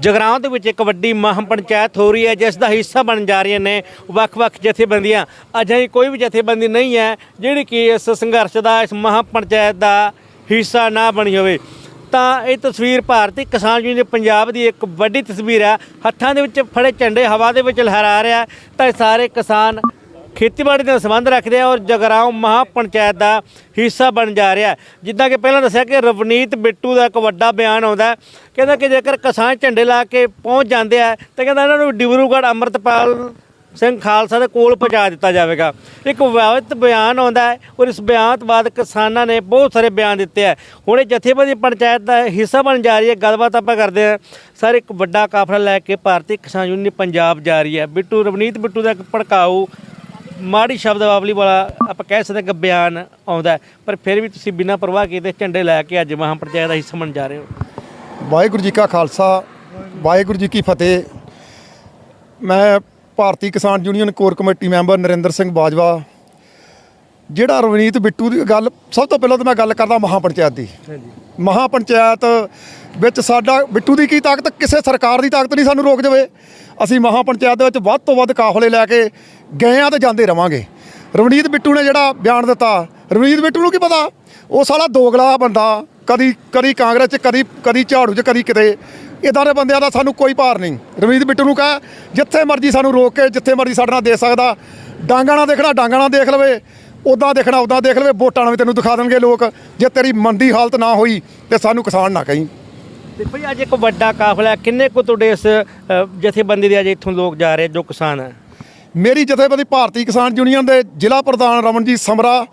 ਜਗਰਾਉਂ ਦੇ ਵਿੱਚ ਇੱਕ ਵੱਡੀ ਮਹਾਂ ਪੰਚਾਇਤ ਹੋ ਰਹੀ ਹੈ, ਜਿਸ ਦਾ ਹਿੱਸਾ ਬਣ ਜਾ ਰਹੀਆਂ ਨੇ ਵੱਖ-ਵੱਖ ਜਥੇਬੰਦੀਆਂ। ਅਜਿਹੀ ਕੋਈ ਵੀ ਜਥੇਬੰਦੀ ਨਹੀਂ ਹੈ, ਜਿਹੜੀ ਕਿ ਇਸ ਸੰਘਰਸ਼ ਦਾ, ਇਸ ਮਹਾਂ ਪੰਚਾਇਤ ਦਾ ਹਿੱਸਾ ਨਾ ਬਣੀ ਹੋਵੇ। ਤਾਂ ਇਹ ਤਸਵੀਰ ਭਾਰਤੀ ਕਿਸਾਨ ਯੂਨੀਅਨ ਪੰਜਾਬ ਦੀ ਇੱਕ ਵੱਡੀ ਤਸਵੀਰ ਹੈ। ਹੱਥਾਂ ਦੇ ਵਿੱਚ ਫੜੇ ਝੰਡੇ ਹਵਾ ਦੇ ਵਿੱਚ ਲਹਿਰਾ ਰਿਹਾ ਤਾਂ ਇਹ ਸਾਰੇ ਕਿਸਾਨ ਖੇਤੀਬਾੜੀ ਨਾਲ ਸੰਬੰਧ ਰੱਖਦੇ ਆ ਔਰ ਜਗਰਾਉਂ ਮਹਾ ਪੰਚਾਇਤ ਦਾ ਹਿੱਸਾ ਬਣ ਜਾ ਰਿਹਾ ਜਿੱਦਾਂ ਕਿ ਪਹਿਲਾਂ ਦੱਸਿਆ ਕਿ ਰਵਨੀਤ ਬਿੱਟੂ ਦਾ ਇੱਕ ਵੱਡਾ ਬਿਆਨ ਆਉਂਦਾ ਕਹਿੰਦਾ ਕਿ ਜੇਕਰ ਕਿਸਾਨ ਝੰਡੇ ਲਾ ਕੇ ਪਹੁੰਚ ਜਾਂਦੇ ਆ, ਤਾਂ ਕਹਿੰਦਾ ਇਹਨਾਂ ਨੂੰ ਡਿਬਰੂਗੜ੍ਹ ਅੰਮ੍ਰਿਤਪਾਲ ਸਿੰਘ ਖਾਲਸਾ ਦੇ ਕੋਲ ਪਹੁੰਚਾ ਦਿੱਤਾ ਜਾਵੇਗਾ। ਇੱਕ ਵਿਵਾਦਿਤ ਬਿਆਨ ਆਉਂਦਾ ਹੈ ਔਰ ਇਸ ਬਿਆਨ ਤੋਂ ਬਾਅਦ ਕਿਸਾਨਾਂ ਨੇ ਬਹੁਤ ਸਾਰੇ ਬਿਆਨ ਦਿੱਤੇ ਆ। ਹੁਣ ਇਹ ਜਥੇਬੰਦੀ ਪੰਚਾਇਤ ਦਾ ਹਿੱਸਾ ਬਣ ਜਾ ਰਹੀ ਹੈ। ਗੱਲਬਾਤ ਆਪਾਂ ਕਰਦੇ ਹਾਂ। ਸਰ, ਇੱਕ ਵੱਡਾ ਕਾਫਲਾ ਲੈ ਕੇ ਭਾਰਤੀ ਕਿਸਾਨ ਯੂਨੀਅਨ ਪੰਜਾਬ ਜਾ ਰਹੀ ਹੈ। ਬਿੱਟੂ, ਰਵਨੀਤ ਬਿੱਟੂ ਦਾ ਇੱਕ ਭੜਕਾਊ ਮਾੜੀ ਸ਼ਬਦਾਵਲੀ ਵਾਲਾ ਆਪਾਂ ਕਹਿ ਸਕਦੇ ਹਾਂ ਕਿ ਬਿਆਨ ਆਉਂਦਾ ਪਰ ਫਿਰ ਵੀ ਤੁਸੀਂ ਬਿਨਾਂ ਪਰਵਾਹ ਕੀਤੇ ਝੰਡੇ ਲੈ ਕੇ ਅੱਜ ਮਹਾਂ ਪੰਚਾਇਤ ਦਾ ਹਿੱਸਾ ਬਣ ਜਾ ਰਹੇ ਹੋ। ਵਾਹਿਗੁਰੂ ਜੀ ਕਾ ਖਾਲਸਾ, ਵਾਹਿਗੁਰੂ ਜੀ ਕੀ ਫਤਿਹ। ਮੈਂ Bharti Kisan Union core committee member Narinder Singh Bajwa ਜਿਹੜਾ ਰਵਨੀਤ ਬਿੱਟੂ ਦੀ ਗੱਲ ਸਭ ਤੋਂ ਪਹਿਲਾਂ ਤਾਂ ਮੈਂ ਗੱਲ ਕਰਦਾ ਮਹਾ ਪੰਚਾਇਤ ਦੀ। ਮਹਾ ਪੰਚਾਇਤ ਵਿੱਚ ਸਾਡਾ ਬਿੱਟੂ ਦੀ ਕੀ ਤਾਕਤ ਕਿਸੇ ਸਰਕਾਰ ਦੀ ਤਾਕਤ ਨਹੀਂ ਸਾਨੂੰ ਰੋਕ ਜਾਵੇ। ਅਸੀਂ ਮਹਾ ਪੰਚਾਇਤ ਦੇ ਵਿੱਚ ਵੱਧ ਤੋਂ ਵੱਧ ਕਾਫਲੇ ਲੈ ਕੇ ਗਏ ਆ ਤੇ ਜਾਂਦੇ ਰਵਾਂਗੇ। ਰਵਨੀਤ ਬਿੱਟੂ ਨੇ ਜਿਹੜਾ ਬਿਆਨ ਦਿੱਤਾ ਰਵਨੀਤ ਬਿੱਟੂ ਨੂੰ ਕੀ ਪਤਾ? ਉਹ ਸਾਲਾ ਦੋਗਲਾ ਬੰਦਾ ਕਦੀ ਕਦੀ ਕਾਂਗਰਸ ਚ ਕਦੀ ਕਦੀ ਝਾੜੂ ਚ ਕਦੀ ਕਿਤੇ। ਇਦਾਂ ਦੇ ਬੰਦਿਆਂ ਦਾ ਸਾਨੂੰ ਕੋਈ ਭਾਰ ਨਹੀਂ। ਰਵਨੀਤ ਬਿੱਟੂ ਨੂੰ ਕਹੇ ਜਿੱਥੇ ਮਰਜ਼ੀ ਸਾਨੂੰ ਰੋਕ ਕੇ ਜਿੱਥੇ ਮਰਜ਼ੀ ਸਾਡੇ ਨਾਲ ਦੇ ਸਕਦਾ। ਡਾਂਗਾਂ ਨਾਲ ਦੇਖਣਾ ਡਾਂਗਾਂ ਨਾਲ ਦੇਖ ਲਵੇ। ਉਦਾਂ ਦੇਖਣਾ ਉਦਾਂ ਦੇਖ ਲਵੇ ਵੋਟਾਂ ਨਾਲ ਵੀ ਤੈਨੂੰ ਦਿਖਾ ਦੇਣਗੇ ਲੋਕ। ਜੇ ਤੇਰੀ ਮਨ ਦੀ ਹਾਲਤ ਨਾ ਹੋਈ ਤੇ ਸਾਨੂੰ ਕਿਸਾਨ ਨਾ ਕਹੀਂ। ਤੇ ਭਈ ਅੱਜ ਇੱਕ ਵੱਡਾ ਕਾਫਲਾ ਹੈ। ਕਿੰਨੇ ਕੁ ਤੁਹਾਡੇ ਇਸ ਜਥੇਬੰਦੀ ਦੇ ਅੱਜ ਇੱਥੋਂ ਲੋਕ ਜਾ ਰਹੇ ਜੋ ਕਿਸਾਨ ਹੈ? ਮੇਰੀ ਜਥੇਬੰਦੀ ਭਾਰਤੀ ਕਿਸਾਨ ਯੂਨੀਅਨ ਦੇ ਜ਼ਿਲ੍ਹਾ ਪ੍ਰਧਾਨ ਰਮਨਜੀਤ ਸਮਰਾ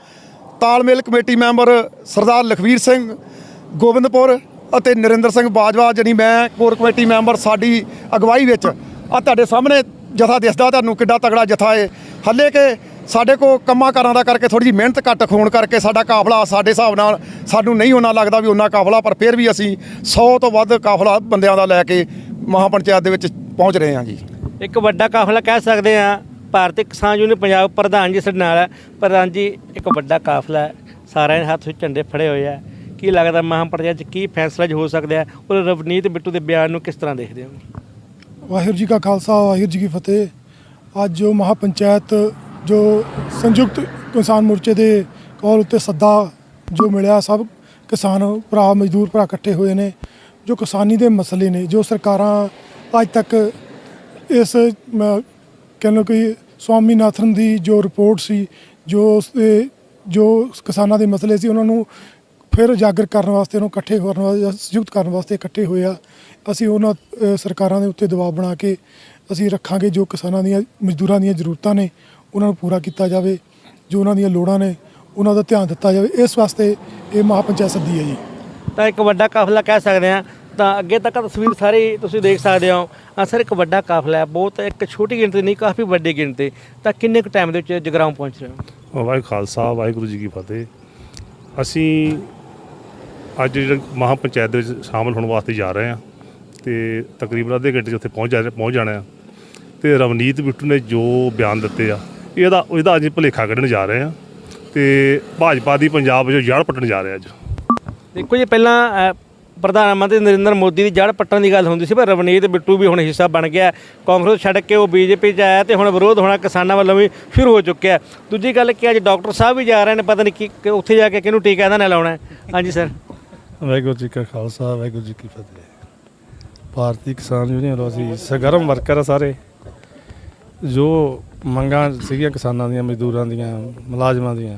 ਤਾਲਮੇਲ ਕਮੇਟੀ ਮੈਂਬਰ ਸਰਦਾਰ ਲਖਵੀਰ ਸਿੰਘ ਗੋਬਿੰਦਪੁਰ ਅਤੇ ਨਰਿੰਦਰ ਸਿੰਘ ਬਾਜਵਾ ਜਿਹੜੀ ਮੈਂ ਕੋਰ ਕਮੇਟੀ ਮੈਂਬਰ ਸਾਡੀ ਅਗਵਾਈ ਵਿੱਚ। ਆ ਤੁਹਾਡੇ ਸਾਹਮਣੇ ਜਥਾ ਦਿਸਦਾ ਤੁਹਾਨੂੰ ਕਿੱਡਾ ਤਗੜਾ ਜਥਾ ਹੈ ਹੱਲੇ ਕਿ ਸਾਡੇ ਕੋ ਕੰਮਾਂ ਕਾਰਾਂ ਦਾ ਕਰਕੇ ਥੋੜੀ ਜਿਹੀ ਮਿਹਨਤ ਘੱਟ ਹੋਣ ਕਰਕੇ ਸਾਡਾ ਕਾਫਲਾ ਸਾਡੇ ਹਿਸਾਬ ਨਾਲ ਸਾਨੂੰ ਨਹੀਂ ਉਹਨਾਂ ਲੱਗਦਾ ਵੀ ਉਹਨਾਂ ਕਾਫਲਾ ਪਰ ਫਿਰ ਵੀ ਅਸੀਂ 100 ਤੋਂ ਵੱਧ ਕਾਫਲਾ ਬੰਦਿਆਂ ਦਾ ਲੈ ਕੇ ਮਹਾਪੰਚਾਇਤ ਦੇ ਵਿੱਚ ਪਹੁੰਚ ਰਹੇ ਹਾਂ ਜੀ। ਇੱਕ ਵੱਡਾ ਕਾਫਲਾ ਕਹਿ ਸਕਦੇ ਆ ਭਾਰਤੀ ਕਿਸਾਨ ਯੂਨੀਅਨ ਪੰਜਾਬ ਪ੍ਰਧਾਨ ਜੀ ਸਾਡੇ ਨਾਲ ਹੈ। ਪ੍ਰਧਾਨ ਜੀ ਇੱਕ ਵੱਡਾ ਕਾਫਲਾ ਸਾਰਿਆਂ ਦੇ ਹੱਥ ਵਿੱਚ ਝੰਡੇ ਫੜੇ ਹੋਏ ਆ। ਕੀ ਲੱਗਦਾ ਮਹਾਂ ਪੰਚਾਇਤ 'ਚ ਕੀ ਫੈਸਲਾ ਜੋ ਹੋ ਸਕਦਾ ਹੈ? ਔਰ ਰਵਨੀਤ ਬਿੱਟੂ ਦੇ ਬਿਆਨ ਨੂੰ ਕਿਸ ਤਰ੍ਹਾਂ ਦੇਖਦੇ ਹੋ? ਵਾਹਿਗੁਰੂ ਜੀ ਕਾ ਖਾਲਸਾ ਵਾਹਿਗੁਰੂ ਜੀ ਕੀ ਫਤਿਹ। ਅੱਜ ਜੋ ਮਹਾਪੰਚਾਇਤ ਜੋ ਸੰਯੁਕਤ ਕਿਸਾਨ ਮੋਰਚੇ ਦੇ ਕਾਲ ਉੱਤੇ ਸੱਦਾ ਜੋ ਮਿਲਿਆ, ਸਭ ਕਿਸਾਨ ਭਰਾ, ਮਜ਼ਦੂਰ ਭਰਾ ਇਕੱਠੇ ਹੋਏ ਨੇ, ਜੋ ਕਿਸਾਨੀ ਦੇ ਮਸਲੇ ਨੇ, ਜੋ ਸਰਕਾਰਾਂ ਅੱਜ ਤੱਕ ਇਸ, ਮ- ਕਹਿ ਲਓ ਕਿ ਸਵਾਮੀਨਾਥਨ ਦੀ ਜੋ ਰਿਪੋਰਟ ਸੀ, ਜੋ ਉਸ ਜੋ ਕਿਸਾਨਾਂ ਦੇ ਮਸਲੇ ਸੀ, ਉਹਨਾਂ ਨੂੰ ਫਿਰ ਉਜਾਗਰ ਕਰਨ ਵਾਸਤੇ, ਉਹਨੂੰ ਇਕੱਠੇ ਕਰਨ ਵਾਸਤੇ ਸੰਯੁਕਤ ਕਰਨ ਵਾਸਤੇ ਇਕੱਠੇ ਹੋਏ ਆ। ਅਸੀਂ ਉਹਨਾਂ ਸਰਕਾਰਾਂ ਦੇ ਉੱਤੇ ਦਬਾਅ ਬਣਾ ਕੇ ਅਸੀਂ ਰੱਖਾਂਗੇ ਜੋ ਕਿਸਾਨਾਂ ਦੀਆਂ, ਮਜ਼ਦੂਰਾਂ ਦੀਆਂ ਜ਼ਰੂਰਤਾਂ ਨੇ ਉਹਨਾਂ ਨੂੰ ਪੂਰਾ ਕੀਤਾ ਜਾਵੇ ਜੋ ਉਹਨਾਂ ਦੀਆਂ ਲੋੜਾਂ ਨੇ ਉਹਨਾਂ ਦਾ ਧਿਆਨ ਦਿੱਤਾ ਜਾਵੇ। ਇਸ ਵਾਸਤੇ ਇਹ ਮਹਾਪੰਚਾਇਤ ਸੱਦੀ ਹੈ ਜੀ। ਤਾਂ ਇੱਕ ਵੱਡਾ ਕਾਫਲਾ ਕਹਿ ਸਕਦੇ ਆ ਤਾਂ ਅੱਗੇ ਤੱਕ ਤਸਵੀਰ ਸਾਰੀ ਤੁਸੀਂ ਦੇਖ ਸਕਦੇ ਹੋ। ਆ ਸਰ ਇੱਕ ਵੱਡਾ ਕਾਫਲਾ ਹੈ ਬਹੁਤ ਇੱਕ ਛੋਟੀ ਗਿਣਤੀ ਨਹੀਂ ਕਾਫੀ ਵੱਡੀ ਗਿਣਤੀ। ਤਾਂ ਕਿੰਨੇ ਕੁ ਟਾਈਮ ਦੇ ਵਿੱਚ ਜਗਰਾਉਂ ਪਹੁੰਚ ਰਹੇ ਹੋ? ਵਾਹਿਗੁਰੂ ਖਾਲਸਾ ਵਾਹਿਗੁਰੂ ਜੀ ਕੀ ਫਤਿਹ। ਅਸੀਂ ਅੱਜ ਜਿਹੜਾ ਮਹਾਂ ਪੰਚਾਇਤ ਦੇ ਵਿੱਚ ਸ਼ਾਮਲ ਹੋਣ ਵਾਸਤੇ ਜਾ ਰਹੇ ਹਾਂ ਤੇ ਤਕਰੀਬਨ ਅੱਧੇ ਘੰਟੇ 'ਚ ਉੱਥੇ ਪਹੁੰਚ ਜਾ ਪਹੁੰਚ ਜਾਣਾ ਆ ਤੇ ਰਵਨੀਤ ਬਿੱਟੂ ਨੇ ਜੋ ਬਿਆਨ ਦਿੱਤੇ ਆ ਇਹਦਾ ਇਹਦਾ ਅੱਜ ਭੁਲੇਖਾ ਕੱਢਣ ਜਾ ਰਹੇ ਆ ਤੇ ਭਾਜਪਾ ਦੀ ਪੰਜਾਬ ਵਿੱਚ ਜੜ ਪੱਟਣ ਜਾ ਰਹੇ ਅੱਜ। ਦੇਖੋ ਜੀ ਪਹਿਲਾਂ ਅ, ਪ੍ਰਧਾਨ ਮੰਤਰੀ ਨਰਿੰਦਰ ਮੋਦੀ ਦੀ ਜੜ ਪੱਟਣ ਦੀ ਗੱਲ ਹੁੰਦੀ ਸੀ ਪਰ ਰਵਨੀਤ ਬਿੱਟੂ ਵੀ ਹੁਣ ਹਿੱਸਾ ਬਣ ਗਿਆ ਕਾਂਗਰਸ ਛੱਡ ਕੇ ਉਹ ਬੀਜੇਪੀ 'ਚ ਆਇਆ ਤੇ ਹੁਣ ਵਿਰੋਧ ਹੋਣਾ ਕਿਸਾਨਾਂ ਵੱਲੋਂ ਵੀ ਸ਼ੁਰੂ ਹੋ ਚੁੱਕਿਆ ਦੂਜੀ ਗੱਲ ਕਿ ਅੱਜ ਡਾਕਟਰ ਸਾਹਿਬ ਵੀ ਜਾ ਰਹੇ ਨੇ ਪਤਾ ਨਹੀਂ ਕੀ ਕਿ ਉੱਥੇ ਜਾ ਕੇ ਕਿਹਨੂੰ ਟੀਕਾ ਇਹਨਾਂ ਨੇ ਲਾਉਣਾ ਹੈ। ਹਾਂਜੀ ਸਰ। ਵਾਹਿਗੁਰੂ ਜੀ ਕਾ ਖਾਲਸਾ ਵਾਹਿਗੁਰੂ ਜੀ ਕੀ ਫਤਿਹ। ਭਾਰਤੀ ਕਿਸਾਨ ਯੂਨੀਅਨ ਵੱਲੋਂ ਅਸੀਂ ਸਰਗਰਮ ਵਰਕਰ ਆ ਸਾਰੇ। ਜੋ ਮੰਗਾਂ ਸੀਗੀਆਂ ਕਿਸਾਨਾਂ ਦੀਆਂ ਮਜ਼ਦੂਰਾਂ ਦੀਆਂ ਮੁਲਾਜ਼ਮਾਂ ਦੀਆਂ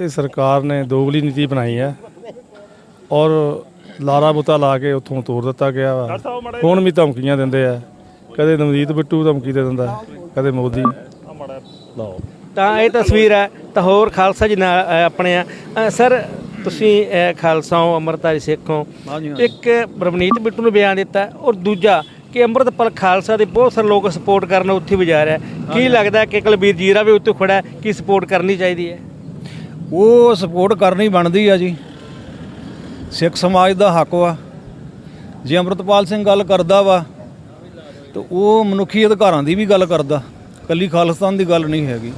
ਇਹ ਸਰਕਾਰ ਨੇ ਦੋਗਲੀ ਨੀਤੀ ਬਣਾਈ ਹੈ ਔਰ ਲਾਰਾ ਬੁਤਾ ਲਾ ਕੇ ਉੱਥੋਂ ਤੋੜ ਦਿੱਤਾ ਗਿਆ ਵਾ। ਹੁਣ ਵੀ ਧਮਕੀਆਂ ਦਿੰਦੇ ਆ? ਕਦੇ ਨਵਜੀਤ ਬਿੱਟੂ ਧਮਕੀ ਦੇ ਦਿੰਦਾ ਕਦੇ ਮੋਦੀ। ਲਓ। ਤਾਂ ਇਹ ਤਸਵੀਰ ਹੈ ਤਾਂ ਹੋਰ ਖਾਲਸਾ ਜੀ ਨਾਲ ਆਪਣੇ ਆ। ਸਰ ਤੁਸੀਂ ਖਾਲਸਾ ਹੋ ਅੰਮ੍ਰਿਤਧਾਰੀ ਸਿੱਖ ਹੋ ਇੱਕ ਰਵਨੀਤ ਬਿੱਟੂ ਨੂੰ ਬਿਆਨ ਦਿੱਤਾ ਔਰ ਦੂਜਾ ਕਿ ਅੰਮ੍ਰਿਤਪਾਲ ਖਾਲਸਾ ਦੇ ਬਹੁਤ ਸਾਰੇ ਲੋਕ ਸਪੋਰਟ ਕਰਨ ਉੱਥੇ ਵੀ ਜਾ ਰਿਹਾ ਕੀ ਲੱਗਦਾ ਕਿ ਕੁਲਬੀਰ ਜੀਰਾ ਵੀ ਉੱਥੇ ਖੜਾ ਹੈ? ਕਿ ਸਪੋਰਟ ਕਰਨੀ ਚਾਹੀਦੀ ਹੈ? ਉਹ ਸਪੋਰਟ ਕਰਨੀ ਬਣਦੀ ਆ ਜੀ। ਸਿੱਖ ਸਮਾਜ ਦਾ ਹੱਕ ਵਾ। ਜੇ ਅੰਮ੍ਰਿਤਪਾਲ ਸਿੰਘ ਗੱਲ ਕਰਦਾ ਵਾ ਤਾਂ ਉਹ ਮਨੁੱਖੀ ਅਧਿਕਾਰਾਂ ਦੀ ਵੀ ਗੱਲ ਕਰਦਾ। ਕੱਲੀ ਖਾਲਿਸਤਾਨ ਦੀ ਗੱਲ ਨਹੀਂ ਹੈਗੀ।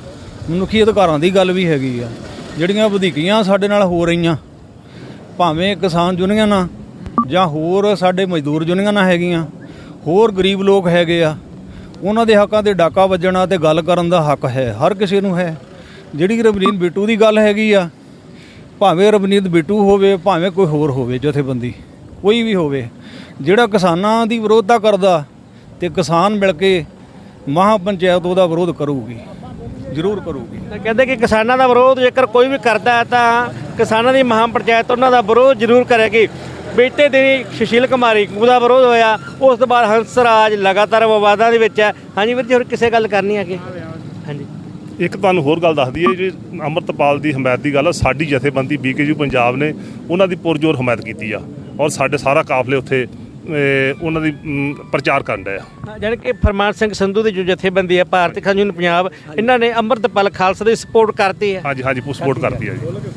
ਮਨੁੱਖੀ ਅਧਿਕਾਰਾਂ ਦੀ ਗੱਲ ਵੀ ਹੈਗੀ ਆ। ਜਿਹੜੀਆਂ ਵਧੀਕੀਆਂ ਸਾਡੇ ਨਾਲ ਹੋ ਰਹੀਆਂ ਭਾਵੇਂ ਕਿਸਾਨ ਯੂਨੀਅਨ ਜਾਂ ਹੋਰ ਸਾਡੇ ਮਜ਼ਦੂਰ ਯੂਨੀਅਨਾਂ ਹੈਗੀਆਂ ਹੋਰ ਗਰੀਬ ਲੋਕ ਹੈਗੇ ਆ। ਉਹਨਾਂ ਦੇ ਹੱਕਾਂ ਤੇ ਡਾਕਾ ਵੱਜਣਾ ਤੇ ਗੱਲ ਕਰਨ ਦਾ ਹੱਕ ਹੈ, ਹਰ ਕਿਸੇ ਨੂੰ ਹੈ। ਜਿਹੜੀ ਰਵਨੀਤ ਬਿੱਟੂ ਦੀ ਗੱਲ ਹੈਗੀ ਆ, ਭਾਵੇਂ ਰਵਨੀਤ ਬਿੱਟੂ ਹੋਵੇ, ਭਾਵੇਂ ਕੋਈ ਹੋਰ ਹੋਵੇ, ਜਥੇਬੰਦੀ, ਕੋਈ ਵੀ ਹੋਵੇ, ਜਿਹੜਾ ਕਿਸਾਨਾਂ ਦੀ ਵਿਰੋਧਤਾ ਕਰਦਾ ਤੇ ਕਿਸਾਨ ਮਿਲ ਕੇ ਮਹਾ ਪੰਚਾਇਤ ਉਹਦਾ ਵਿਰੋਧ ਕਰੂਗੀ, ਜ਼ਰੂਰ ਕਰੂਗੀ। ਤਾਂ ਕਹਿੰਦੇ ਕਿ ਕਿਸਾਨਾਂ ਦਾ ਵਿਰੋਧ ਜੇਕਰ ਕੋਈ ਵੀ ਕਰਦਾ ਹੈ ਤਾਂ ਕਿਸਾਨਾਂ ਦੀ ਮਹਾਂ ਪੰਚਾਇਤ ਉਹਨਾਂ ਦਾ ਵਿਰੋਧ ਜ਼ਰੂਰ ਕਰੇਗੀ। ਬੀਤੇ ਦਿਨੀ ਸੁਸ਼ੀਲ ਕੁਮਾਰੀ ਦਾ ਵਿਰੋਧ ਹੋਇਆ। ਉਸ ਤੋਂ ਬਾਅਦ ਹੰਸਰਾਜ ਲਗਾਤਾਰ ਵਿਵਾਦਾਂ ਦੇ ਵਿੱਚ ਹੈ। ਹਾਂਜੀ ਵੀਰ ਜੀ ਹੋਰ ਕਿਸੇ ਗੱਲ ਕਰਨੀ ਹੈ ਅੱਗੇ ਹਾਂਜੀ। ਇੱਕ ਤੁਹਾਨੂੰ ਹੋਰ ਗੱਲ ਦੱਸ ਦਈਏ ਜੀ ਅੰਮ੍ਰਿਤਪਾਲ ਦੀ ਹਮਾਇਤ ਦੀ ਗੱਲ ਆ ਸਾਡੀ ਜਥੇਬੰਦੀ ਬੀਕੇਯੂ ਪੰਜਾਬ ਨੇ ਉਹਨਾਂ ਦੀ ਪੁਰਜੋਰ ਹਮਾਇਤ ਕੀਤੀ ਆ ਔਰ ਸਾਡੇ ਸਾਰਾ ਕਾਫਲੇ ਉੱਥੇ ਉਹਨਾਂ ਦੀ ਪ੍ਰਚਾਰ ਕਰਨ ਡਏ ਆ। ਜਾਣੀ ਕਿ ਫਰਮਾਨ ਸਿੰਘ ਸੰਧੂ ਦੀ ਜੋ ਜਥੇਬੰਦੀ ਹੈ ਭਾਰਤੀ ਯੂਨੀਅਨ ਪੰਜਾਬ ਇਹਨਾਂ ਨੇ ਅੰਮ੍ਰਿਤਪਾਲ ਖਾਲਸਾ ਦੀ ਸਪੋਰਟ ਕਰਤੀ ਹੈ। ਹਾਂਜੀ ਹਾਂਜੀ ਸਪੋਰਟ ਕਰਦੀ ਆ ਜੀ।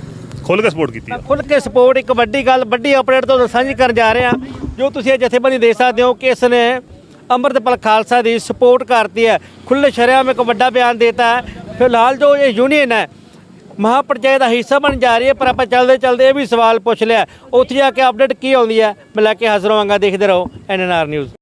ਖੁੱਲ੍ਹ ਕੇ ਸਪੋਰਟ ਕੀਤੀ ਆ। ਖੁੱਲ ਕੇ ਸਪੋਰਟ ਇੱਕ ਵੱਡੀ ਗੱਲ, ਵੱਡੀ ਅਪਡੇਟ ਤੁਹਾਨੂੰ ਸਾਂਝੀ ਕਰਨ ਜਾ ਰਹੇ ਹਾਂ ਜੋ ਤੁਸੀਂ ਇਹ ਜਥੇਬੰਦੀ ਦੇਖ ਸਕਦੇ ਹੋ ਕਿ ਇਸ ਨੇ ਅੰਮ੍ਰਿਤਪਾਲ ਖਾਲਸਾ ਦੀ ਸਪੋਰਟ ਕਰਤੀ ਹੈ। ਖੁੱਲੇ ਸ਼ਰਿਆਮ ਇੱਕ ਵੱਡਾ ਬਿਆਨ ਦੇਤਾ ਹੈ। ਫਿਲਹਾਲ ਜੋ ਇਹ ਯੂਨੀਅਨ ਹੈ, ਮਹਾਪੰਚਾਇਤ ਦਾ ਹਿੱਸਾ ਬਣ ਜਾ ਰਹੀ ਹੈ, ਪਰ ਆਪਾਂ ਚੱਲਦੇ ਚੱਲਦੇ ਇਹ ਵੀ ਸਵਾਲ ਪੁੱਛ ਲਿਆ। ਉੱਥੇ ਜਾ ਕੇ ਅਪਡੇਟ ਕੀ ਆਉਂਦੀ ਹੈ? ਮੈਂ ਲੈ ਕੇ ਹਾਜ਼ਰ ਹੋਵਾਂਗਾ, ਦੇਖਦੇ ਰਹੋ ਐਨਐਨਆਰ ਨਿਊਜ਼